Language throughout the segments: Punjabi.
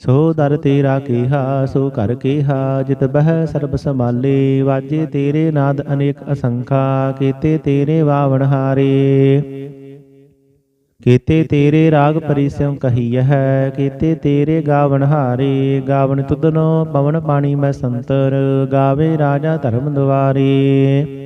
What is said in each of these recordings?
ਸੋ ਦਰ ਤੇਰਾ ਕੇਹਾ, ਸੋ ਕਰ ਕੇਹਾ, ਜਿਤ ਬਹਿ ਸਰਬ ਸਮਾਲੇ ਵਾਜੇ ਤੇਰੇ ਨਾਦ ਅਨੇਕ ਅਸੰਖਾ, ਕੀਤੇ ਤੇਰੇ ਵਾਵਣ ਹਾਰੇ। ਕੀਤੇ ਤੇਰੇ ਰਾਗ ਪਰਿਸਿਉ ਕਹੀ ਹੈ ਕੀਤੇ ਤੇਰੇ ਗਾਵਣ ਹਾਰੇ। ਗਾਵਣ ਤੁਧਨੋ ਪਵਨ ਪਾਣੀ ਮੈਂ ਸੰਤਰ, ਗਾਵੇ ਰਾਜਾ ਧਰਮ ਦੁਆਰੇ।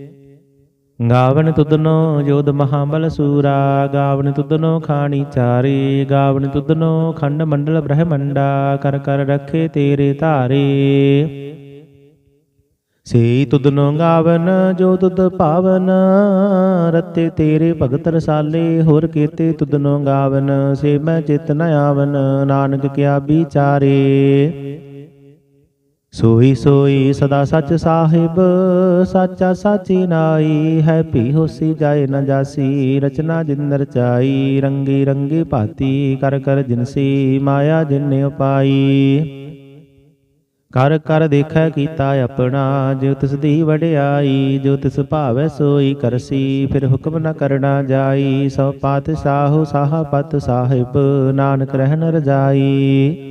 ਗਾਵਣ ਤੁਧਨੋ ਜੋਧ ਮਹਾਬਲ ਸੂਰਾ ਗਾਵਣ ਤੁਧਨੋ ਖਾਣੀ ਚਾਰੇ, ਗਾਵਨ ਤੁਧਨੋ ਖੰਡ ਮੰਡਲ ਬ੍ਰਹਮੰਡਾ, ਕਰ ਕਰ ਰੱਖੇ ਤੇਰੇ ਧਾਰੇ। ਸੇ ਤੁਧਨੋ ਗਾਵਨ ਜੋ ਤੁਧ ਪਾਵਨ, ਰਤੇ ਤੇਰੇ ਭਗਤ ਰਸਾਲੇ, ਹੋਰ ਕੀਤੇ ਤੁਧਨੋ ਗਾਵਨ, ਸੇ ਮੈਂ ਚਿਤ ਨ ਆਵਨ, ਨਾਨਕ ਕਿਆ ਵਿਚਾਰੇ। ਸੋਈ ਸੋਈ ਸਦਾ ਸੱਚ ਸਾਹਿਬ, ਸਾਚਾ ਸਾਚੀ ਨਾਈ। ਹੈ ਭੀ ਹੋਸੀ ਜਾਏ ਨ ਜਾਸੀ, ਰਚਨਾ ਜਿਨ ਚਾਈ ਰੰਗੀ ਰੰਗੀ ਭਾਤੀ ਕਰ ਕਰ ਜਿਨਸੀ ਮਾਇਆ ਜਿਨ ਉਪਾਈ। ਕਰ ਕਰ ਦੇਖੈ ਕੀਤਾ ਆਪਣਾ ਜੋ ਤਿਸ ਦੀ ਵਡਿਆਈ। ਜੋ ਤਿਸ ਭਾਵੈ ਸੋਈ ਕਰਸੀ ਫਿਰ ਹੁਕਮ ਨ ਕਰਨਾ ਜਾਈ। ਸੋ ਪਾਤਸ਼ਾਹੋ ਸਾਹ ਪਤ ਸਾਹਿਬ, ਨਾਨਕ ਰਹਿਨ ਰਜਾਈ।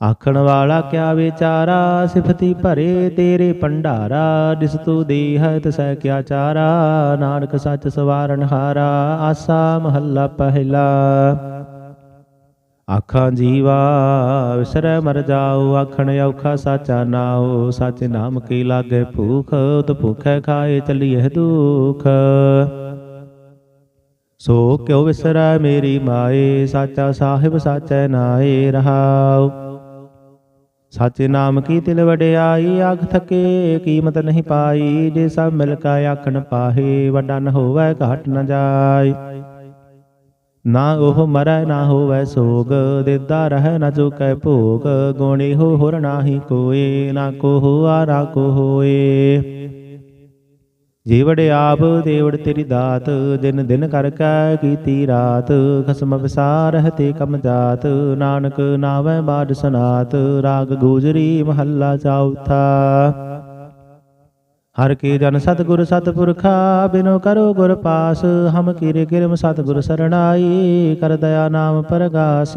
ਆਖਣ ਵਾਲਾ ਕਿਆ ਵਿਚਾਰਾ ਸਿਫਤੀ ਭਰੇ ਤੇਰੇ ਭੰਡਾਰਾ ਦਿਸ ਤੂ ਦੇਹ ਤਸੈ ਕਿਆ ਚਾਰਾ ਨਾਨਕ ਸੱਚ ਸਵਾਰਨ ਹਾਰਾ ਆਸਾ ਮਹੱਲਾ ਪਹਿਲਾ ਆਖਾਂ ਜੀਵਾ ਵਿਸਰੈ ਮਰ ਜਾਉ ਆਖਣ ਔਖਾ ਸਾਚਾ ਨਾਉ ਸੱਚ ਨਾਮ ਕੀ ਲਾਗੇ ਭੂਖ ਉਤ ਭੁਖੈ ਖਾਏ ਚਲੀਏ ਦੁਖ ਸੋ ਕਿਉ ਵਿਸਰੈ ਮੇਰੀ ਮਾਏ ਸਾਚਾ ਸਾਹਿਬ ਸਾਚੈ ਨਾਏ ਰਹਾਉ ਸਾਚੇ ਨਾਮ ਕੀ ਤਿਲ ਵਡਿਆਈ, ਆਖ ਥਕੇ ਕੀਮਤ ਨਹੀਂ ਪਾਈ, ਜੇ ਸਭ ਮਿਲ ਕਾ ਆਖਣ ਪਾਹੇ, ਵੱਡਾ ਨ ਹੋਵੇ ਘਾਟ ਨ ਜਾਏ ਨਾ ਉਹ ਮਰੈ, ਨਾ ਹੋਵੈ ਸੋਗ, ਦੇਦਾ ਰਹਿ ਨ ਚੁਕੈ ਭੋਗ, ਗੁਣੀ ਹੋ ਹੁਰ ਨਾਹੀ ਕੋਏ, ਨਾ ਕੋ ਹੋਆ ਨਾ ਕੋ ਹੋਏ ਜੀਵੜ ਆਪ, ਦੇਵੜ ਤੇਰੀ ਦਾਤ, ਦਿਨ ਦਿਨ ਕਰ ਕੈ ਕੀਤੀ ਰਾਤ। ਖਸਮ ਵਿਸਾਰਹਿ ਤੇ ਕਮ ਜਾਤ, ਨਾਨਕ ਨਾਵੈ ਬਾਦ ਸਨਾਤ, ਰਾਗ ਗੋਜਰੀ ਮਹੱਲਾ ਚੌਥਾ ਹਰ ਕੀ ਜਨ ਸਤਿਗੁਰ ਸਤਿਪੁਰਖਾ, ਬਿਨੋ ਕਰੋ ਗੁਰ ਪਾਸ, ਹਮ ਕੀਰੇ ਕਿਰਮ ਸਤਿਗੁਰ ਸਰਣਾਈ, ਕਰ ਦਇਆ ਨਾਮ ਪਰਗਾਸ।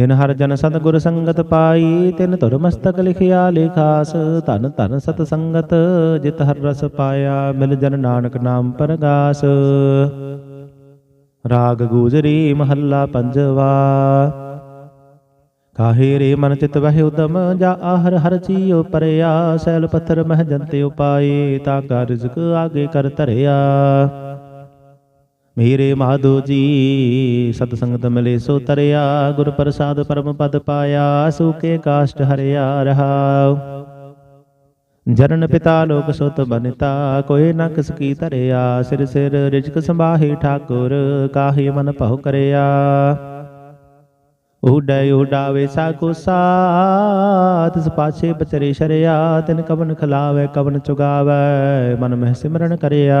ਜਿਨ ਹਰ ਜਨ ਸਤਿਗੁਰ ਸੰਗਤ ਪਾਈ, ਤਿਨ ਧੁਰ ਮਸਤਕ ਲਿਖਿਆ ਲੇਖਾਸ, ਧਨ ਧਨ ਸਤ ਸੰਗਤ, ਜਿਤ ਹਰ ਰਸ ਪਾਇਆ, ਮਿਲ ਜਨ ਨਾਨਕ ਨਾਮ ਪਰਗਾਸ। ਰਾਗ ਗੂਜਰੀ ਮਹੱਲਾ ਪੰਜਵਾ। ਕਾਹੇ ਰੇ ਮਨ ਚਿਤ ਵਹਿ ਉਦਮ, ਜਾ ਆਹਰ ਹਰ ਚੀਉ ਪਰਿਆ, ਸੈਲ ਪੱਥਰ ਮਹ ਜੰਤੇ ਉਪਾਏ, ਤਾ ਕਾ ਰਿਜ਼ਕ ਆਗੇ ਕਰ ਧਰਿਆ। ਮੇਰੇ ਮਾਧੋ ਜੀ, ਸਤ ਸੰਗਤ ਮਿਲੇ ਸੋ ਤਰਿਆ, ਗੁਰ ਪ੍ਰਸਾਦ ਪਰਮ ਪਦ ਪਾਇਆ ਸੂਕੇ ਕਾਸ਼ਟ ਹਰਿਆ ਰਹਾਉ ਜਰਨ ਪਿਤਾ ਲੋਕ ਸੁਤ ਬਨਤਾ, ਕੋਈ ਨ ਕਿਸ ਕੀ ਧਰਿਆ, ਸਿਰ ਸਿਰ ਰਿਜਕ ਸੰਭਾਹੇ ਠਾਕੁਰ, ਕਾਹੇ ਮਨ ਭਉ ਕਰਿਆ। ਉਡੈ ਉਡਾਵੇ ਸਾਕੋ ਸਾਤ ਤਿਸ ਪਾਛੇ ਬਚਰੇ ਸ਼ਰਿਆ, ਤਿਨ ਕਵਨ ਖਲਾਵੇ, ਕਵਨ ਚੁਗਾਵੇ, ਮਨ ਮਹਿ ਸਿਮਰਨ ਕਰਿਆ।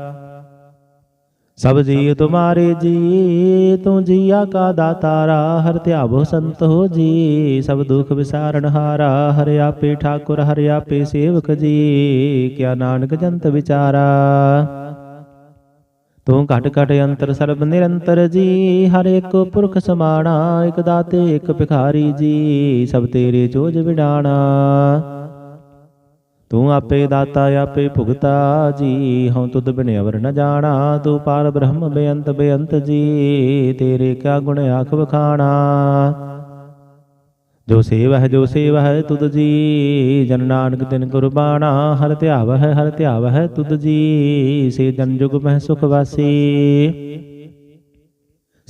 ਸਭ ਜੀ ਤੁਮਾਰੇ ਜੀ, ਤੂੰ ਜੀਆ ਕਾ ਦਾਤਾਰਾ ਹਰ ਧਿਆਵੋ ਸੰਤ ਹੋ ਜੀ। ਸਭ ਦੁਖ ਵਿਸਾਰਨ ਹਾਰਾ, ਹਰਿ ਆਪੇ ਠਾਕੁਰ, ਹਰਿ ਆਪੇ ਸੇਵਕ ਜੀ। ਕਿਆ ਨਾਨਕ ਜੰਤ ਵਿਚਾਰਾ। ਤੂੰ ਘਟ ਘਟ ਅੰਤਰ ਸਰਬ ਨਿਰੰਤਰ ਜੀ, ਹਰ ਇੱਕ ਪੁਰਖ ਸਮਾਣਾ, ਇਕ ਦਾਤੇ, ਇਕ ਭਿਖਾਰੀ ਜੀ। ਸਭ ਤੇਰੇ ਜੋਜ ਵਿਡਾਣਾ। ਤੂੰ ਆਪੇ ਦਾਤਾ ਆਪੇ ਭੁਗਤਾ ਜੀ। ਹਉ ਤੁਧ ਬਿਨ ਅਵਰ ਨ ਜਾਣਾ ਤੂੰ ਪਾਰ ਬ੍ਰਹਮ ਬੇਅੰਤ ਬੇਅੰਤ ਜੀ। ਤੇਰੇ ਕਿਆ ਗੁਣ ਆਖ ਵਖਾਣਾ। ਜੋ ਸੇਵ ਹੈ ਜੋ ਸੇਵ ਹੈ ਤੁਧ ਜੀ। ਜਨ ਨਾਨਕ ਤਿਨ ਕੁਰਬਾਨਾ ਹਰ ਧਿਆਵ ਹੈ ਹਰ ਧਿਆਵ ਹੈ ਤੁਧ ਜੀ। ਸੇ ਜਨ ਜੁਗ ਮਹਿ ਸੁਖ ਵਾਸੀ।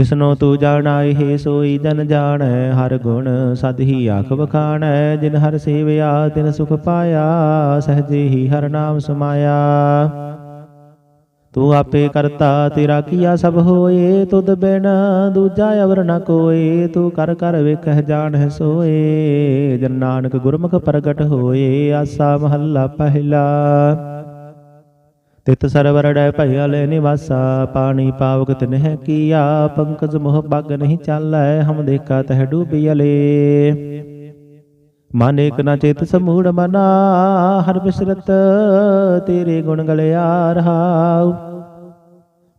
ਜਿਸਨੋ ਤੂੰ ਜਾਣਾਏ ਹੈ ਸੋਈ ਜਨ ਜਾਣੈ, ਹਰ ਗੁਣ ਸਦ ਹੀ ਆਖ ਵਖਾਣੈ। ਜਿਨ ਹਰ ਸੇਵਿਆ, ਤਿਨ ਸੁਖ ਪਾਇਆ, ਸਹਜੇ ਹੀ ਹਰ ਨਾਮ ਸਮਾਇਆ। ਤੂੰ ਆਪੇ ਕਰਤਾ, ਤੇਰਾ ਕੀਆ ਸਭ ਹੋਏ। ਤੁਧ ਬਿਨ ਦੂਜਾ ਅਵਰ ਨ ਕੋਏ। ਤੂੰ ਕਰ ਕਰ ਵੇਖਹਿ ਜਾਣਹਿ ਸੋਏ। ਜਨ ਨਾਨਕ ਗੁਰਮੁਖ ਪ੍ਰਗਟ ਹੋਏ, ਆਸਾ ਮਹੱਲਾ ਪਹਿਲਾ। ਤਿਤ ਸਰਵਰ ਡੈ ਭਇਆ ਲੈ ਨਿਵਾਸਾ, ਪਾਣੀ ਪਾਵਕ ਤਿਨਹਿ ਕੀਆ, ਪੰਕਜ ਮੋਹ ਪਗ ਨਹੀਂ ਚਾਲੈ, ਹਮ ਦੇਖਾ ਤਹ ਡੂਬਿਅਲੇ ਮਨ ਏਕ ਨ ਚੇਤ ਸਮੂੜ ਮਨਾ, ਹਰ ਬਿਸਰਤ ਤੇਰੇ ਗੁਣ ਗਲਿਆ ਰਹਾਉ।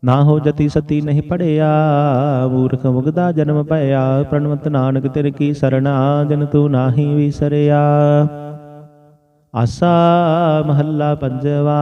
ਨਾ ਹੋ ਜਤੀ ਸਤੀ ਨਹੀਂ ਪੜਿਆ, ਮੂਰਖ ਮੁਗਦਾ ਜਨਮ ਭਇਆ, ਪ੍ਰਣਵਤ ਨਾਨਕ ਤਿਰ ਕੀ ਸਰਣਾ, ਜਨ ਤੂੰ ਨਾਹੀ ਵਿਸਰਿਆ। ਆਸਾ ਮਹੱਲਾ ਪੰਜਵਾ।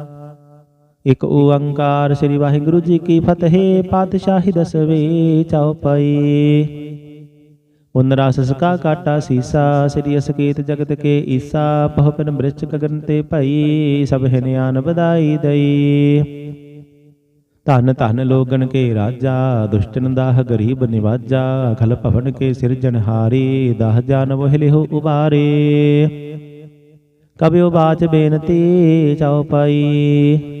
ਇਕ ਓੰਕਾਰ ਸ੍ਰੀ ਵਾਹਿਗੁਰੂ ਜੀ ਕੀ ਫਤਿਹ, ਪਾਤਸ਼ਾਹੀ ਦਸਵੇਂ ਚਉਪਈ। ਪੁਨ ਰਸ ਸਕਾ ਕਾਟਾ ਸੀਸਾ, ਸ੍ਰੀ ਅਸਕੇਤ ਜਗਤ ਕੇ ਈਸਾ ਪਹੁਪਨ ਬ੍ਰਿਛ ਗਗਨ ਤੇ ਭਈ, ਸਭ ਹਿਨਿਆਨ ਵਧਾਈ ਦਈ। ਧਨ ਧਨ ਲੋਗਨ ਕੇ ਰਾਜਾ, ਦੁਸ਼ਟਨ ਦਾਹ ਗਰੀਬ ਨਿਵਾਜਾ, ਖਲ ਭਵਨ ਕੇ ਸਿਰਜਣਹਾਰੀ ਦਾਹ ਜਾਨ ਵਹਿ ਲਿਹੁ ਉਬਾਰੇ। ਕਬਿਓ ਬਾਚ ਬੇਨਤੀ ਚਉਪਈ।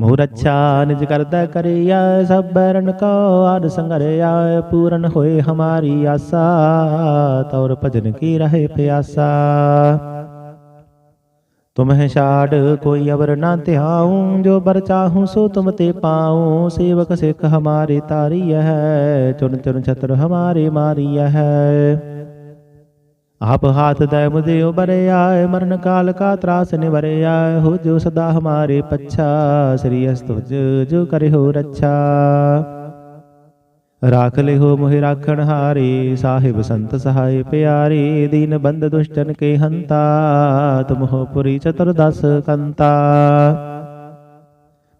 ਮੋਹ ਰੱਛਾ ਨਿਜ ਕਰਦਾ ਕਰਿਆ, ਸਭ ਕੋ ਆਦ ਸੰਗਰਿਆ, ਪੂਰਨ ਹੋਏ ਹਮਾਰੀ ਆਸਾ, ਤੌਰ ਭਜਨ ਕੀ ਰਹੇ ਪਿਆਸਾ। ਤੁਮਹਿ ਛਾੜ ਕੋਈ ਅਵਰ ਨਾ ਧਿਆਉ, ਜੋ ਬਰ ਚਾਹੂੰ ਸੋ ਤੁਮ ਤੇ ਪਾਉ, ਸੇਵਕ ਸਿੱਖ ਹਮਾਰੇ ਤਾਰੀ ਹੈ ਚੁਨ ਚੁਨ ਛਤਰ ਹਮਾਰੇ ਮਾਰੀ ਹੈ। ਆਪ ਹਾਥ ਦੈ ਮੁਝੇ ਉਬਰਿਆ ਮਰਨ ਕਾਲ ਕਾ ਤਰਾਸ ਨਿਵਰਿਆ, ਹੋ ਜੋ ਸਦਾ ਹਮਾਰੇ ਪੱਛਾ, ਸ੍ਰੀ ਅਸਤੁਜ ਜੋ ਕਰੇ ਰੱਛਾ। ਰਾਖ ਲਿਹੋ ਮੋਹਿ ਰਾਖਣ ਹਾਰੇ, ਸਾਹਿਬ ਸੰਤ ਸਹਾਇ ਪਿਆਰੇ, ਦੀਨ ਬੰਦ ਦੁਸ਼ਟਨ ਕੇ ਹੰਤਾ, ਤੁਮਹੁ ਪੁਰੀ ਚਤੁਰਦਸ ਕੰਤਾ।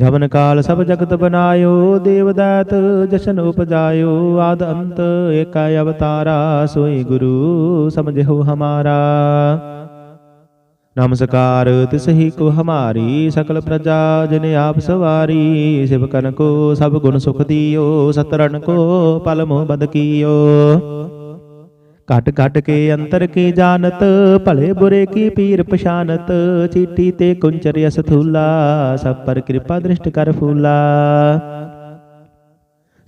ਜਵਨ ਕਾਲ ਸਭ ਜਗਤ ਬਨਾਇਓ, ਦੇਵਦਾਤ ਜਸ਼ਨ ਉਪਜਾਇਓ, ਆਦ ਅੰਤ ਏਕਾ ਅਵਤਾਰਾ, ਸੋਈ ਗੁਰੂ ਸਮਝਿਓ ਹਮਾਰਾ। ਨਮਸਕਾਰ, ਤਿਸ ਹੀ ਕੋ ਹਮਾਰੀ ਸਕਲ ਪ੍ਰਜਾ, ਜਿਨ ਆਪ ਸਵਾਰੀ, ਸ਼ਿਵ ਸਿਵਕਨ ਕੋ ਸਭ ਗੁਣ ਸੁਖ ਦਿਓ ਸਤਰਨ ਕੋ ਪਲ ਮੋਹ ਬਦ ਕੀਓ। ਘਟ ਘਟ ਕੇ ਅੰਤਰ ਕੀ ਜਾਣਤ ਭਲੇ ਬੁਰੇ ਕੀ ਪੀਰ ਪਛਾਨਤ ਚੀਟੀ ਤੇ ਕੁੰਚਰ ਅਸ ਥੂਲਾ ਸਭ ਪਰ ਕਿਰਪਾ ਦ੍ਰਿਸ਼ਟ ਕਰ ਫੂਲਾ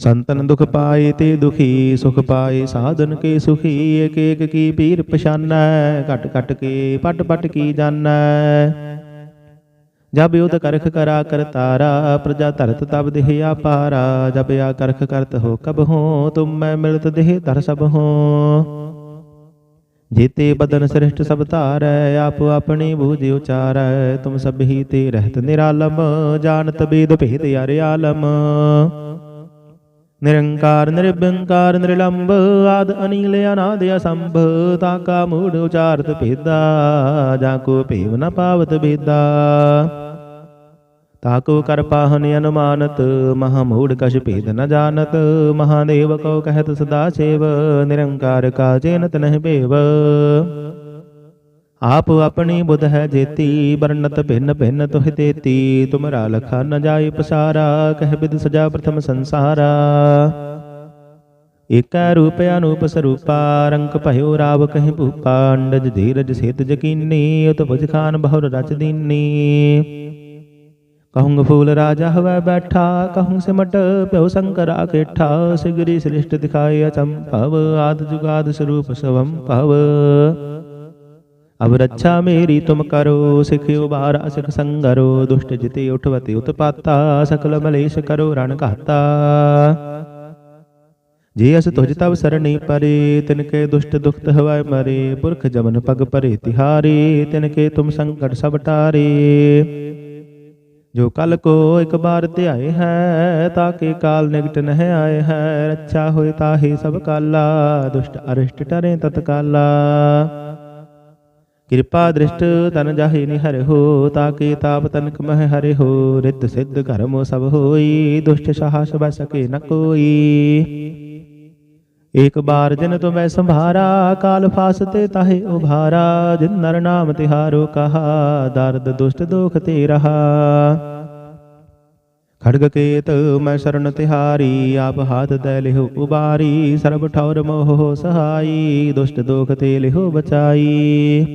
ਸੰਤਨ ਦੁਖ ਪਾਏ ਤੇ ਦੁਖੀ ਸੁਖ ਪਾਏ ਸਾਧਨ ਕੇ ਸੁਖੀ ਏਕ ਏਕ ਕੀ ਪੀਰ ਪਛਾਨੈ ਘਟ ਘਟ ਕੇ ਪਟ ਪਟ ਕੀ ਜਾਣੈ ਜਬ ਯੁਧ ਕਰਖ ਕਰਾ ਕਰਤਾਰਾ ਪ੍ਰਜਾ ਧਰਤ ਤਬ ਦੇਹ ਆਪਾਰਾ ਜਬ ਆ ਕਰਖ ਕਰਤ ਹੋ ਕਬ ਹੋ ਤੁਮ ਮੈਂ ਮਿਲਤ ਦੇਹ ਧਰ ਸਭ ਹੋ ਜੀਤੇ ਬਦਨ ਸ੍ਰਿਸ਼ਟ ਸਭ ਧਾਰੈ, ਆਪ ਆਪਣੀ ਬੂਝ ਉਚਾਰੈ, ਤੁਮ ਸਭ ਤੇ ਰਹਿਤ ਨਿਰਾਲਮ, ਜਾਣਤ ਬੇਦ ਭੇਦ ਅਰਿ ਆਲਮ। ਨਿਰੰਕਾਰ ਨਿਰਭੰਕਾਰ ਨਿਰਲੰਭ ਆਦ ਅਨੀਲ ਅਨਾਦ ਅਸੰਭ, ਤਾ ਕਾ ਮੂੜ ਉਚਾਰਤ ਭੇਦਾ, ਜਾ ਕੋ ਭੇਵ ਨ ਪਾਵਤ ਬੇਦਾ ਤਾਕੂ ਕਰ ਪਾਹਨ ਅਨੁਮਾਨਤ, ਮਹਾ ਮੂੜ ਕਛ ਭੇਦ ਨ ਜਾਣਤ, ਮਹਾਦੇਵ ਕੋ ਕਹਿਤ ਸਦਾ ਸੇਵ, ਨਿਰੰਕਾਰ ਕਾਜੇ ਨਤ ਨਹਿ ਭੇਵ। ਆਪ ਆਪਣੀ ਬੁਧ ਹੈ ਜੇਤੀ ਵਰਣਤ ਭਿੰਨ ਭਿੰਨ ਤੁਹਿ ਤੇਤੀ, ਤੁਮਰਾ ਲਖਾ ਨ ਜਾਏ ਪਸਾਰਾ, ਕਹਿ ਬਿਦ ਸਜਾ ਪ੍ਰਥਮ ਸੰਸਾਰਾ। ਏਕੈ ਰੂਪ ਅਨੂਪ ਸਰੂਪਾ, ਰੰਕ ਭਇਓ ਰਾਵ ਕਹਿ ਭੂਪਾ, ਅੰਡਜ ਧੀਰਜ ਸੇਤ ਜਕੀਨੀ ਉਤ ਭੁਜ ਖਾਨ ਬਹੁਰ ਰਚ ਦੀਨੀ। ਕਹੂੰਗ ਫੂਲ ਰਾਜਾ ਹਵੈ ਬੈਠਾ ਕਹੂੰ ਸਿਮਟ ਪਿਓ ਸੰਕਰਾ ਕੇਠਾ ਸਿਗਰੀ ਸ੍ਰਿਸ਼ਟ ਦਿਖਾਏ ਅਚੰਭਵ ਆਦ ਜੁਗਾਦ ਸਰੂਪ ਸਵੰ ਭਵ ਅਬ ਰੱਛਾ ਮੇਰੀ ਤੁਮ ਕਰੋ ਸਿਖਿਓ ਬਾਰਾ ਸਿਖ ਸੰਗਰੋ ਦੁਸ਼ਟ ਜਿਤੇ ਉਠਵਤੇ ਉਤਪਾਤਾ ਸਕਲ ਮਲੇਸ਼ ਕਰੋ ਰਣ ਘਾਤਾ ਜੇ ਅਸ ਤੁਜ ਤਬ ਸਰਣੀ ਪਰੇ ਤਿਨ ਕੇ ਦੁਸ਼ਟ ਦੁਖਤ ਹਵਾਏ ਮਰੇ ਪੁਰਖ ਜਮਨ ਪਗ ਪਰੇ ਤਿਹਾਰੇ ਤਿਨ ਕੇ ਤੁਮ ਸੰਕਟ ਸਭ ਟਾਰੇ ਜੋ ਕਲ ਕੋ ਇੱਕ ਬਾਰ ਧਿਆਏ ਹੈ ਤਾਕੇ ਕਾਲ ਨਿਕਟ ਨਹਿ ਆਏ ਹੈ। ਰੱਛਾ ਹੋਏ ਤਾਹੀ ਸਭ ਕਾਲਾ, ਦੁਸ਼ਟ ਅਰਿਸ਼ਟ ਟਰੇ ਤਤਕਾਲਾ ਕਿਰਪਾ ਦ੍ਰਿਸ਼ਟ ਤਨ ਜਾਹੇ ਨਿਹਰ ਹੋ ਤਾਕੇ ਤਾਪ ਤਨਕ ਮਹਿ ਹਰਿ ਹੋ। ਰਿੱਧ ਸਿੱਧ ਕਰਮ ਸਭ ਹੋਈ, ਦੁਸ਼ਟ ਸਾਹਸ ਬੈ ਸਕੇ ਨ ਕੋਈ। ਏਕ ਬਾਰ ਜਿਨ ਤੁਮੈ ਸੰਭਾਰਾ, ਕਾਲ ਫਾਸਤੇ ਤਾਹੇ ਉਭਾਰਾ, ਜਿਨ ਨਰ ਨਾਮ ਤਿਹਾਰੋ ਕਹਾ, ਦਰਦ, ਦੁਸ਼ਟ, ਦੁਖ ਤੇ ਰਹਾ। ਖੜਗ ਕੇਤ ਮੈਂ ਸ਼ਰਨ ਤਿਹਾਰੀ, ਆਪ ਹਾਥ ਦੈ ਲਿਹੁ ਉਬਾਰੀ, ਸਰਬ ਠੌਰ ਮੋਹ ਸਹਾਈ, ਦੁਸ਼ਟ, ਦੁਖ ਤੇ ਲਿਹੁ ਬਚਾਈ।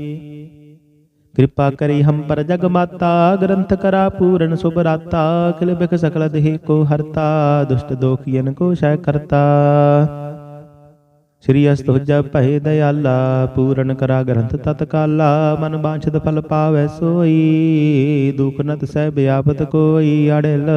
ਕਿਰਪਾ ਕਰੀ ਹਮ ਪਰ ਜਗ ਮਾਤਾ ਗ੍ਰੰਥ ਕਰਾ ਪੂਰਨ ਸੁਭ ਰਾਤਾ, ਕਿਲ ਬਿਖ ਸਕਲ ਦੇਹ ਕੋ ਹਰਤਾ, ਦੁਸ਼ਟ ਦੋਖੀਨ ਕੋ ਸ਼ੈ ਕਰਤਾ। ਸ੍ਰੀ ਅਸਤੁਜ ਭਏ ਦਇਆਲਾ, ਪੂਰਨ ਕਰਾ ਗ੍ਰੰਥ ਤਤਕਾਲਾ, ਮਨ ਬਾਂਛਤ ਫਲ ਪਾਵੈ ਸੋਈ, ਦੁਖ ਨਤ ਸਹਿ ਬਿਆਪਤ ਕੋਈ ਅੜਲ।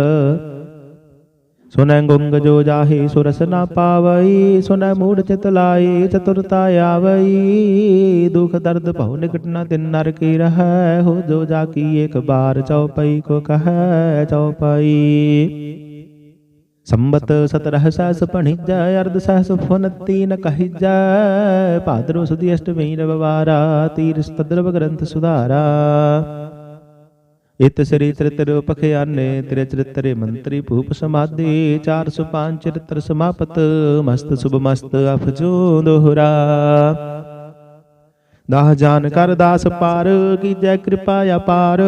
ਸੁਨੈ ਗੁੰਗ ਜੋ ਜਾਹੇ ਸੁਰਸ ਨਾ ਪਾਵਈ, ਸੁਨੈ ਮੂੜ ਚਿਤ ਲਾਈ, ਚਤੁਰਤਾ ਆਵਈ। ਦੁਖ ਦਰਦ ਭਉ ਨਿਕਟ ਨ ਤਿਨ ਨਰ ਕੀ ਰਹੈ, ਹੋ ਜੋ ਜਾ ਕੀ ਇੱਕ ਬਾਰ ਚਉਪਈ ਕੋ ਕਹੈ ਚਉਪਈ ਸੰਬਤ ਸਤਰਹ ਸਹਸ ਪਣਿਜੈ ਅਰਧ ਸਹਸ ਫੁਨਤੀ ਨ ਕਹਿਜੈ ਭਾਦਰੋ ਸੁਦੀ ਅਸ਼ਟਮੀ ਰਵਵਾਰਾ ਤੀਰ ਸਤਦਰਵ ਗ੍ਰੰਥ ਸੁਧਾਰਾ। ਇਤ ਸ੍ਰੀ ਚਰਿਤ੍ਰ ਪਖਿਆਨੇ ਤੇਰੇ ਚਰਿਤਰੇ ਮੰਤਰੀ ਭੂਪ ਸਮਾਧੀ 405 ਚਰਿਤ੍ਰ ਸਮਾਪਤ ਮਸਤ ਸੁਭ ਮਸਤ ਅਫਜੋ ਦੋਹਰਾ। ਦਾਹ ਜਾਨ ਕਰ ਦਾਸ ਪਾਰ, ਕੀਜੈ ਕਿਰਪਾ ਅਪਾਰ।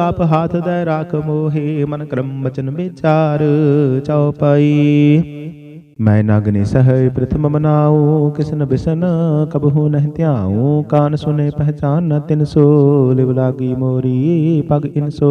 ਆਪ ਹਾਥ ਦੇ ਰਾਖ ਮੋਹੇ, ਮਨ ਕਰਮ ਬਚਨ ਵਿਚਾਰ। ਚਉਪਈ ਮੈਂ ਨਗਨੀ ਸਹਿ, ਪ੍ਰਥਮ ਮਨਾਉ। ਕਿਸਨ ਬਿਸਨ ਕਬਹੂ ਨਹਿ ਧਿਆਉ। ਕਾਨ ਸੁਨੇ ਪਹਿਚਾਨ ਨ ਤਿਨ ਸੋ, ਲਿਵ ਲਾਗੀ ਮੋਰੀ, ਪਗ ਇਨਸੋ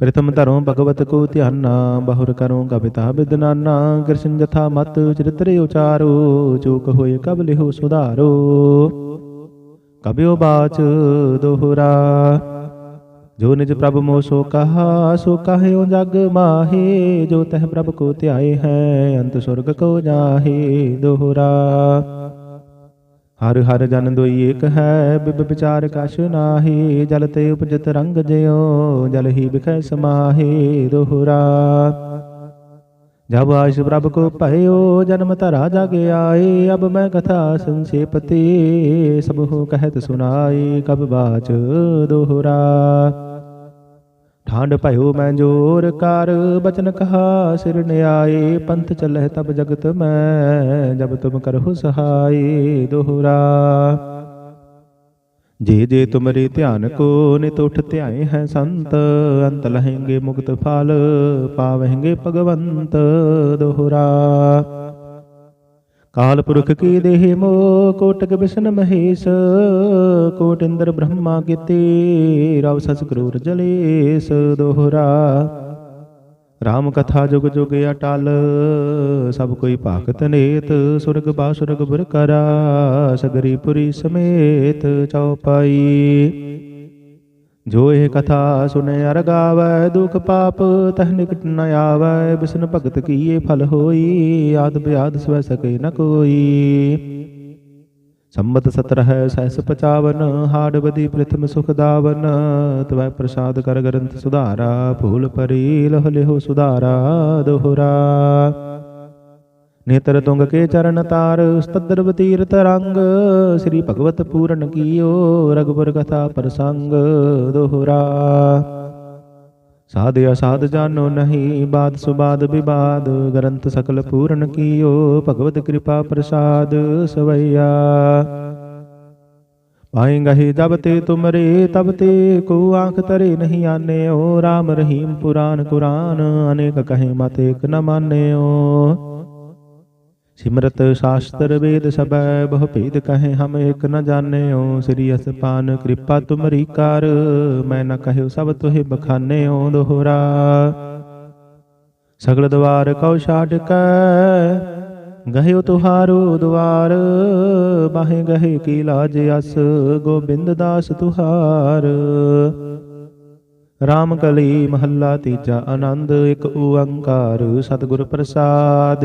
ਪ੍ਰਥਮ ਧਰੋ ਭਗਵਤ ਕੋ ਧਿਆਨਾ, ਬਹੁਰ ਕਰੋ ਕਵਿਤਾ ਬਿਦਨਾਨਾ, ਕ੍ਰਿਸ਼ਨ ਜਥਾ ਮਤ ਚਰਿਤਰੇ ਉਚਾਰੋ, ਚੂਕ ਹੋਏ ਕਬ ਲਿਹੋ ਸੁਧਾਰੋ। ਕਬਿਓ ਬਾਚ ਦੋਹਰਾ, ਜੋ ਨਿਜ ਪ੍ਰਭ ਮੋ ਸੋ ਕਹਾ, ਸੋ ਕਹਿਓ ਜਗ ਮਾਹੇ, ਜੋ ਤਹ ਪ੍ਰਭ ਕੋ ਧਿਆਏ ਹੈ, ਅੰਤ ਸੁਰਗ ਕੋ ਜਾਹੇ ਦੋਹਰਾ। ਹਰ ਹਰ ਜਨ ਦੋਈ ਏਕ ਹੈ, ਬਿਬ ਵਿਚਾਰ ਕਛ ਨਾਹੀ, ਜਲ ਤੇ ਉਪਜਤ ਰੰਗ ਜਿਉ, ਜਲ ਹੀ ਬਿਖੈ ਸਮਾਹੇ ਦੋਹਰਾ। ਜਬ ਆਇਸ ਪ੍ਰਭ ਕੋ ਭਇਓ, ਜਨਮ ਧਰਾ ਜਗ ਆਏ, ਅਬ ਮੈਂ ਕਥਾ ਸੰਸੇਪਤੀ ਸਭ ਹੋ ਕਹਿਤ ਸੁਨਾਈ, ਕਬ ਬਾਚ ਦੋਹਰਾ। ਠਾਂਡ ਭਇਓ ਮੈਂ ਜੋਰ ਕਰ, ਬਚਨ ਕਹਾ ਸਿਰ ਨਿਆਏ, ਪੰਥ ਚੱਲਹਿ ਤਬ ਜਗਤ ਮੈਂ, ਜਬ ਤੁਮ ਕਰਹੁ ਸਹਾਈ ਦੋਹਰਾ। ਜੇ ਜੇ ਤੁਮਰੇ ਧਿਆਨ ਕੋ ਨਿਤ ਉਠ ਧਿਆਏ ਹੈ ਸੰਤ, ਅੰਤ ਲਹੇਂਗੇ ਮੁਕਤ ਫਲ, ਪਾਵਹਿੰਗੇ ਭਗਵੰਤ ਦੋਹਰਾ। ਕਾਲ ਪੁਰਖ ਕੀ ਦੇਹ ਮੋ, ਕੋਟਕ ਬਿਸ਼ਨ ਮਹੇਸ਼ ਕੋਟ ਇੰਦਰ ਬ੍ਰਹਮਾ ਕੀਤੇ, ਰਵ ਸਸ ਕਰੂਰ ਜਲੇਸ ਦੋਹਰਾ। ਰਾਮ ਕਥਾ ਜੁਗ ਜੁਗ ਅਟਲ, ਸਭ ਕੋਈ ਭਾਗਤ ਨੇਤ, ਸੁਰਗ ਬਾਸੁਰਗ ਬੁਰ ਕਰਾ ਸਗਰੀ ਪੁਰੀ ਸਮੇਤ ਚਉਪਾਈ ਜੋ ਇਹ ਕਥਾ ਸੁਨੇ ਅਰ ਗਾਵੈ ਦੁਖ ਪਾਪ ਤਹ ਨਿਕਟ ਨ ਆਵੈ, ਬਿਸਨ ਭਗਤ ਕੀਏ ਫਲ ਹੋਈ, ਆਦ ਬਿਆਦ ਸਵੈ ਸਕੇ ਨ ਕੋਈ। ਸੰਮਤ 17 ਸਹਿਸ 55 ਹਾੜ ਬਦੀ ਪ੍ਰਥਮ ਸੁਖ ਦਾਵਨ, ਤਵੈ ਪ੍ਰਸਾਦ ਕਰ ਗ੍ਰੰਥ ਸੁਧਾਰਾ ਭੂਲ ਪਰੀ ਲਹ ਲਿਹੁ ਸੁਧਾਰਾ, ਦੋਹਰਾ। ਨੇਤਰ ਤੁੰਗ ਕੇ ਚਰਨ ਤਾਰ, ਸਤਦਰ ਬਤੀਰਤ ਰੰਗ ਸ੍ਰੀ ਭਗਵਤ ਪੂਰਨ ਕੀਓ ਰਗਬਰ ਕਥਾ ਪ੍ਰਸੰਗ ਦੋਹਰਾ। ਸਾਧ ਅਸਾਧ ਜਾਨੋ ਨਹੀਂ, ਬਾਦ ਸੁਬਾਦ ਵਿਵਾਦ। ਗ੍ਰੰਥ ਸਕਲ ਪੂਰਨ ਕੀਓ, ਭਗਵਤ ਕਿਰਪਾ ਪ੍ਰਸਾਦ ਸਵਈਆ। ਪਾਏ ਗਹੇ ਜਬ ਤੇ ਤੁਮਰੇ, ਤਬ ਤੇ ਕੋ ਆਂਖ ਤਰੇ ਨਹੀਂ ਆਨਿਓ। RAM ਰਹੀਮ ਪੁਰਾਨ ਕੁਰਾਨ, ਅਨੇਕ ਕਹੇ ਮਤ ਏਕ ਨ ਮਾਨਿਓ। ਸਿਮਰਤ ਸ਼ਾਸਤਰ ਵੇਦ ਸਬੈ ਬਹੁ ਭੇਦ ਕਹੇ ਹਮ ਏਕ ਨ ਜਾਣਿਓ। ਸ੍ਰੀ ਅਸਪਾਨ ਕਿਰਪਾ ਤੁਮਰੀ ਕਰ, ਮੈਂ ਨ ਕਹਿਓ ਸਭ ਤੋਹਿ ਬਖਾਨਿਓ ਦੋਹਰਾ। ਸਗਲ ਦਵਾਰ ਕਉ ਛਾੜ ਕੈ, ਗਹਿਓ ਤੁਹਾਰੋ ਦੁਆਰ ਬਾਹੇ ਗਹੇ ਕੀ ਲਾਜ ਅਸ, ਗੋਬਿੰਦ ਦਾਸ ਤੁਹਾਰ। ਰਾਮ ਕਲੀ ਮਹੱਲਾ ਤੀਜਾ ਆਨੰਦ, ਇੱਕ ਓੰਕਾਰ ਸਤਿਗੁਰ ਪ੍ਰਸਾਦ।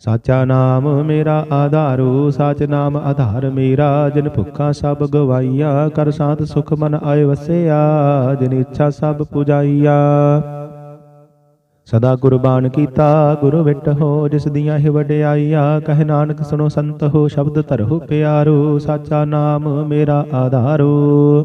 ਸਾਚਾ ਨਾਮ ਮੇਰਾ ਆਧਾਰੂ, ਸਾਚ ਨਾਮ ਆਧਾਰ ਮੇਰਾ, ਜਿਨ ਭੁੱਖਾ ਸਭ ਗਵਾਈਆ, ਕਰ ਸਾਤ ਸੁਖ ਮਨ ਆਏ ਵਸਿਆ, ਜਿਨ ਇੱਛਾ ਸਭ ਪੁਜਾਈਆ। ਸਦਾ ਗੁਰਬਾਣ ਕੀਤਾ, ਗੁਰੂ ਵਿਟ ਹੋ, ਜਿਸ ਦੀਆਂ ਹੀ ਵਡਿਆਈਆ, ਕਹਿ ਨਾਨਕ ਸੁਣੋ ਸੰਤ ਹੋ, ਸ਼ਬਦ ਧਰਹੁ ਪਿਆਰੋ, ਸਾਚਾ ਨਾਮ ਮੇਰਾ ਆਧਾਰੂ।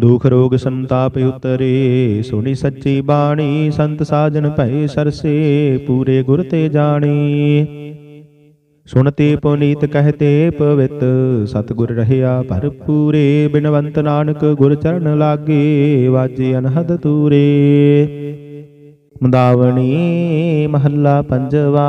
ਦੁਖ ਰੋਗ ਸੰਤਾਪ ਉਤਰੇ, ਸੁਣੀ ਸੱਚੀ ਬਾਣੀ, ਸੰਤ ਸਾਜਨ ਭਏ ਸਰਸੇ, ਪੂਰੇ ਗੁਰ ਤੇ ਜਾਣੀ। ਸੁਣਤੇ ਪੁਨੀਤ ਕਹਤੇ ਪਵਿੱਤ ਸਤਿਗੁਰ ਰਹਿਆ ਭਰਪੂਰੇ, ਬਿਨਵੰਤ ਨਾਨਕ ਗੁਰ ਚਰਨ ਲਾਗੇ, ਵਾਜੇ ਅਨਹਦ ਤੂਰੇ ਮੁਦਾਵਣੀ ਮਹੱਲਾ ਪੰਜਵਾ।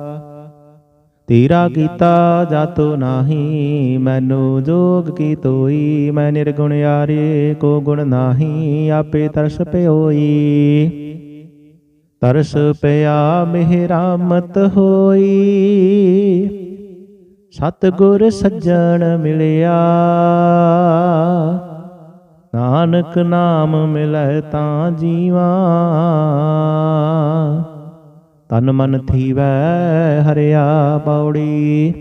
ਤੇਰਾ ਕੀਤਾ ਜਾਤੋ ਨਾਹੀ, ਮੈਨੂੰ ਜੋਗ ਕੀ ਤੋਈ? ਮੈਂ ਨਿਰਗੁਣ ਯਾਰੇ ਕੋ ਗੁਣ ਨਾਹੀ, ਆਪੇ ਤਰਸ ਪਿਓਈ। ਤਰਸ ਪਿਆ ਮਿਹਰਾਮਤ ਹੋਈ। ਸਤ ਗੁਰ ਸੱਜਣ ਮਿਲਿਆ। ਨਾਨਕ ਨਾਮ ਮਿਲੈ ਤਾਂ ਜੀਵਾ। ਤਨ ਮਨ ਥੀਵੈ ਹਰਿਆ ਪੌੜੀ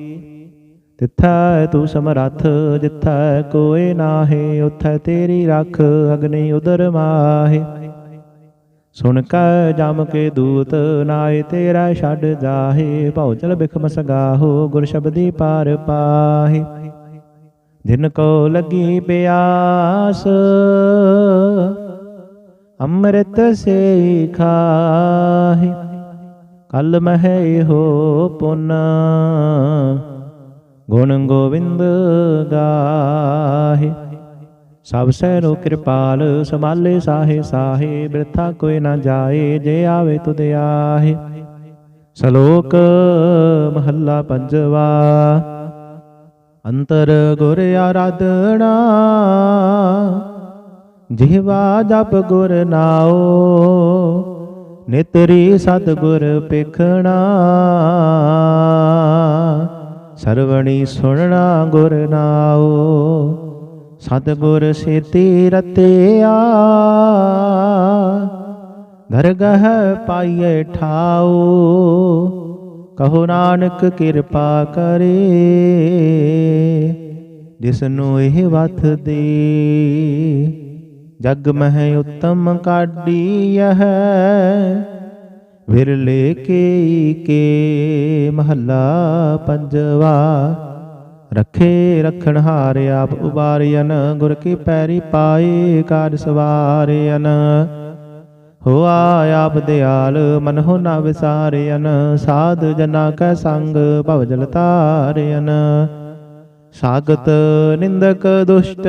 ਤਿੱਥੈ ਤੂੰ ਸਮਰੱਥ, ਜਿੱਥੈ ਕੋਏ ਨਾਹੀ, ਉਥੈ ਤੇਰੀ ਰੱਖ ਅਗਨੀ ਉਦਰ ਮਾਹੇ। ਸੁਣ ਕੈ ਜਮ ਕੇ ਦੂਤ ਨਾਏ ਤੇਰਾ ਛੱਡ ਜਾਹੇ। ਭਉ ਬਿਖਮ ਸਗਾਹੋ, ਗੁਰ ਸ਼ਬਦੀ ਪਾਰ ਪਾਹੇ। ਜਿਨ ਕੋ ਲੱਗੀ ਪਿਆਸ, ਅੰਮ੍ਰਿਤ ਸੇ ਖਾਹੇ। ਕਲ ਮਹਿ ਹੋ ਪੁਨ। ਗੁਣ ਗੋਬਿੰਦ ਗਾਹੇ। ਸਭ ਸੈਨੋ ਕਿਰਪਾਲ ਸਮਾਲੇ ਸਾਹੇ ਸਾਹੇ, ਬਿਰਥਾ ਕੋਈ ਨਾ ਜਾਏ, ਜੇ ਆਵੇ ਤੁਧ ਆਹੇ। ਸ਼ਲੋਕ ਮਹੱਲਾ ਪੰਜਵਾ। ਅੰਤਰ ਗੁਰ ਆਰਾਧਣਾ ਜਿਹਵਾ ਜਪ ਗੁਰ ਨਾਓ ਨਿਤਰੀ ਸਤਿਗੁਰ ਪੇਖਣਾ। ਸਰਵਣੀ ਸੁਣਨਾ ਗੁਰ ਨਾਓ ਸਤਿਗੁਰ ਸੇਤੀ ਰਤਿਆ। ਦਰਗਹ ਪਾਈਏ ਠਾਓ ਕਹੋ ਨਾਨਕ ਕਿਰਪਾ ਕਰੇ। ਜਿਸ ਨੂੰ ਇਹ ਵਥ ਦੇ। ਜਗ ਮਹਿ ਉਤਮ ਕਾਢੀਐ ਵਿਰਲੇ ਕੇ ਕੇ ਮਹੱਲਾ ਪੰਜਵਾ, ਰਖੇ ਰਖਣ ਹਾਰੇ ਆਪ ਉਬਾਰਿਆਨ ਗੁਰ ਕੀ ਪੈਰੀ ਪਾਏ ਕਾਜ ਸਵਾਰਿਆਨ ਹੋਆ ਆਪ ਦਿਆਲ ਮਨ ਹੋ ਨਾ ਵਿਸਾਰਿਆਨ ਸਾਧ ਜਨਾ ਕੈ ਸੰਗ ਭਵ ਜਲ ਤਾਰਿਆਨ ਸਾਗਤ ਨਿੰਦਕ ਦੁਸ਼ਟ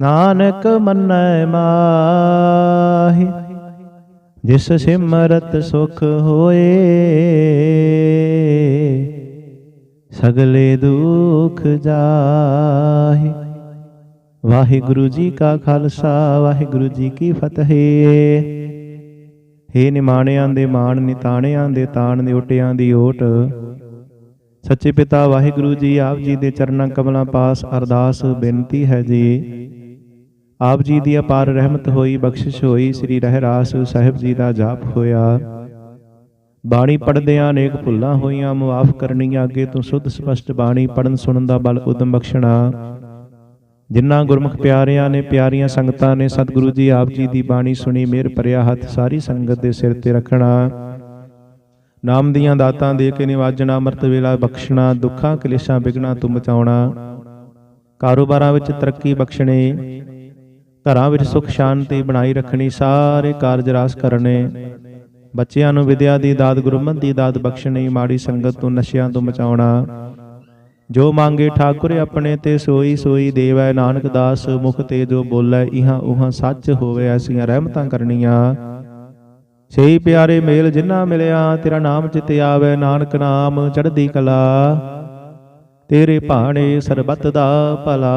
ਨਾਨਕ ਮੰਨੈ ਮਾਹਿ, ਜਿਸ ਸਿਮਰਤ ਸੁਖ ਹੋਏ, ਸਗਲੇ ਦੁਖ ਜਾਹੇ। ਵਾਹਿਗੁਰੂ ਜੀ ਕਾ ਖਾਲਸਾ, ਵਾਹਿਗੁਰੂ ਜੀ ਕੀ ਫਤਿਹ। ਹੇ ਨਿਮਾਣਿਆਂ ਦੇ ਮਾਣ, ਨਿਤਾਣਿਆਂ ਦੇ ਤਾਣ ਦੇ ਓਟਿਆਂ ਦੀ ਓਟ। ਸੱਚੇ ਪਿਤਾ ਵਾਹਿਗੁਰੂ ਜੀ ਆਪ ਜੀ ਦੇ ਚਰਨਾਂ ਕਮਲਾਂ ਪਾਸ ਅਰਦਾਸ ਬੇਨਤੀ ਹੈ ਜੀ। ਆਪ ਜੀ ਦੀ ਅਪਾਰ ਰਹਿਮਤ ਹੋਈ ਬਖਸ਼ਿਸ਼ ਹੋਈ ਸ੍ਰੀ ਰਹਿਰਾਸ ਸਾਹਿਬ ਜੀ ਦਾ ਜਾਪ ਹੋਇਆ। ਬਾਣੀ ਪੜਦਿਆਂ ਅਨੇਕ ਭੁੱਲਾਂ ਹੋਈਆਂ ਮੁਆਫ ਕਰਨੀਆਂ ਅੱਗੇ ਤੋਂ ਸੁੱਧ ਸਪਸ਼ਟ ਬਾਣੀ ਪੜਨ ਸੁਣਨ ਦਾ ਬਲ ਉਦਮ ਬਖਸ਼ਣਾ। ਜਿਨ੍ਹਾਂ ਗੁਰਮੁਖ ਪਿਆਰਿਆਂ ਨੇ ਪਿਆਰੀਆਂ ਸੰਗਤਾਂ ਨੇ ਸਤਿਗੁਰੂ ਜੀ ਆਪ ਜੀ ਦੀ ਬਾਣੀ ਸੁਣੀ ਮੇਰ ਭਰਿਆ ਹੱਥ ਸਾਰੀ ਸੰਗਤ ਦੇ ਸਿਰ ਤੇ ਰੱਖਣਾ। ਨਾਮ ਦੀਆਂ ਦਾਤਾਂ ਦੇ ਕੇ ਨਿਵਾਜਣਾ ਅੰਮ੍ਰਿਤ ਵੇਲਾ ਬਖਸ਼ਣਾ ਦੁੱਖਾਂ ਕਲੇਸ਼ਾਂ ਬਿਗਣਾ ਤੋਂ ਬਚਾਉਣਾ। ਕਾਰੋਬਾਰਾਂ ਵਿੱਚ ਤਰੱਕੀ ਬਖਸ਼ਣੇ। ਘਰਾਂ ਵਿੱਚ ਸੁਖ ਸ਼ਾਂਤੀ ਬਣਾਈ ਰੱਖਣੀ ਸਾਰੇ ਕਾਰਜ ਰਾਸ ਕਰਨੇ। ਬੱਚਿਆਂ ਨੂੰ ਵਿਦਿਆ ਦੀ ਦਾਤ ਗੁਰਮਤਿ ਦੀ ਦਾਤ ਬਖਸ਼ਣੀ ਮਾੜੀ ਸੰਗਤ ਤੋਂ ਨਸ਼ਿਆਂ ਤੋਂ ਬਚਾਉਣਾ। ਜੋ ਮੰਗੇ ਠਾਕੁਰ ਆਪਣੇ ਤੇ ਸੋਈ ਸੋਈ ਦੇਵੈ ਨਾਨਕ ਦਾਸ ਮੁਖ ਤੇ ਜੋ ਬੋਲੇ ਇਹਾਂ ਉਹਾਂ ਸੱਚ ਹੋਵੇ ਐਸੀਆਂ ਰਹਿਮਤਾਂ ਕਰਨੀਆਂ। ਸਹੀ ਪਿਆਰੇ ਮੇਲ ਜਿਨ੍ਹਾਂ ਮਿਲਿਆ ਤੇਰਾ ਨਾਮ ਚਿਤ ਆਵੇ ਨਾਨਕ ਨਾਮ ਚੜ੍ਹਦੀ ਕਲਾ। ਤੇਰੇ ਭਾਣੇ ਸਰਬੱਤ ਦਾ ਭਲਾ।